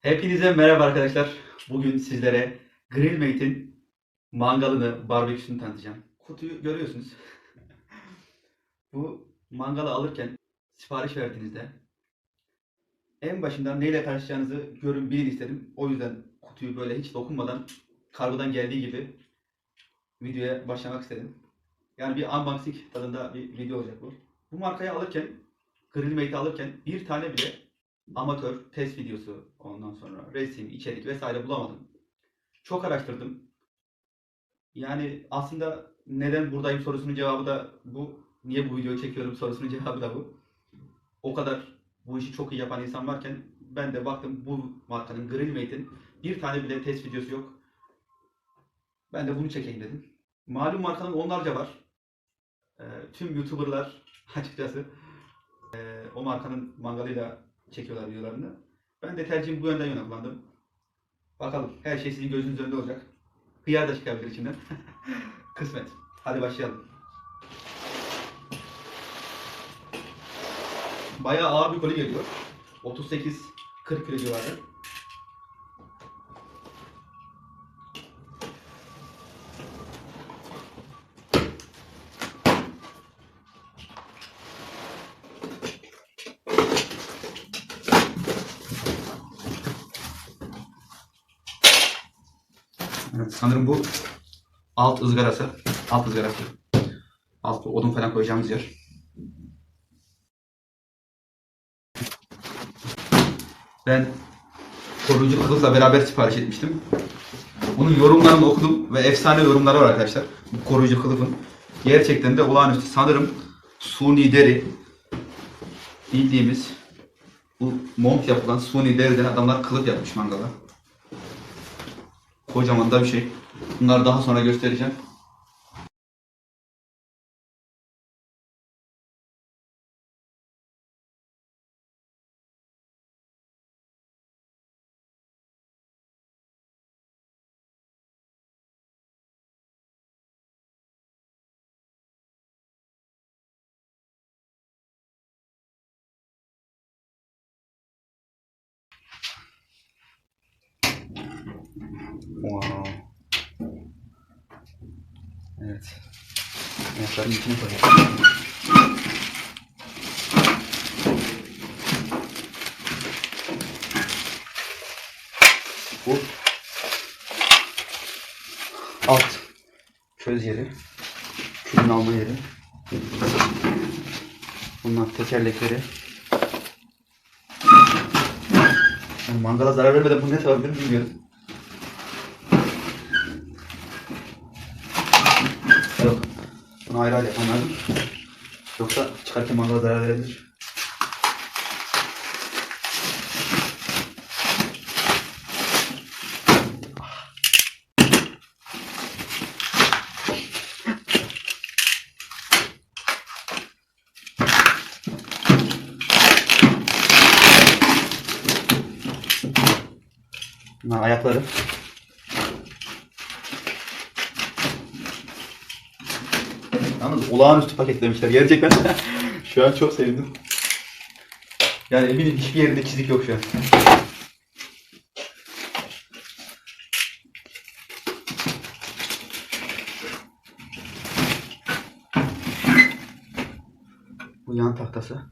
Hepinize merhaba arkadaşlar. Bugün sizlere Grillmate'in mangalını, barbeküsünü tanıtacağım. Kutuyu görüyorsunuz. Bu mangalı alırken sipariş verdiğinizde en başından neyle karşılayacağınızı görün bilin istedim. O yüzden kutuyu böyle hiç dokunmadan kargodan geldiği gibi videoya başlamak istedim. Yani bir unboxing tadında bir video olacak bu. Bu markayı alırken, Grillmate'i alırken bir tane bile amatör test videosu ondan sonra resim, içerik vesaire bulamadım. Çok araştırdım. Yani aslında neden buradayım sorusunun cevabı da bu. Niye bu videoyu çekiyorum sorusunun cevabı da bu. O kadar bu işi çok iyi yapan insan varken ben de baktım bu markanın Grillmate'in bir tane bile test videosu yok. Ben de bunu çekeyim dedim. Malum markanın onlarca var. Ee, tüm YouTuber'lar açıkçası e, o markanın mangalıyla çekiyorlar videolarını. Ben de tercihimi bu yönden yana kullandım. Bakalım her şey sizin gözünüz önünde olacak. Hıyar da çıkabilir içinden. Kısmet. Hadi başlayalım. Bayağı ağır bir koli geliyor. 38-40 kilo civarı. Sanırım bu alt ızgarası. Alt ızgarası. Alt odun falan koyacağımız yer. Ben koruyucu kılıfla beraber sipariş etmiştim. Bunun yorumlarını okudum ve efsane yorumları var arkadaşlar. Bu koruyucu kılıfın. Gerçekten de olağanüstü. Sanırım suni deri bildiğimiz bu mont yapılan suni deriden adamlar kılıf yapmış mangala. Kocaman da bir şey. Bunları daha sonra göstereceğim. Wow. Evet. Ayaklarının içine koyayım. Bu alt çöz yeri. Külün alma yeri. Bunlar tekerlekleri. Yani mangala zarar vermeden bunu ne yapabilirim bilmiyorum. Yok. Bunu ayrı ayrı yapmam lazım. Yoksa çıkarken mangala zarar verebilir. Bunlar ayakları. Olağanüstü paketlemişler gerçekten. şu an çok sevindim. Yani eminim hiçbir yerinde çizik yok şu an. Bu yan tahtası.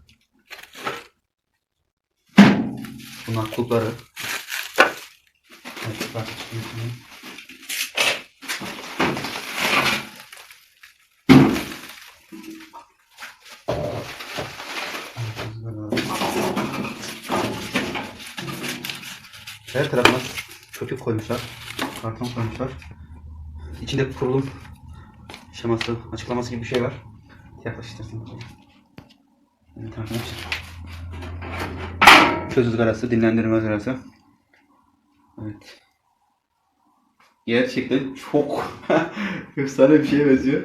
Bunlar kulpları. Evet, bak, Her tarafına köpük koymuşlar. Karton koymuşlar. İçinde kurulum şeması, açıklaması gibi bir şey var. Yaklaş istersen. Evet arkadaşlar. Köz ızgarası, dinlendirme ızgarası. Evet. Gerçekten çok efsane bir şeye benziyor.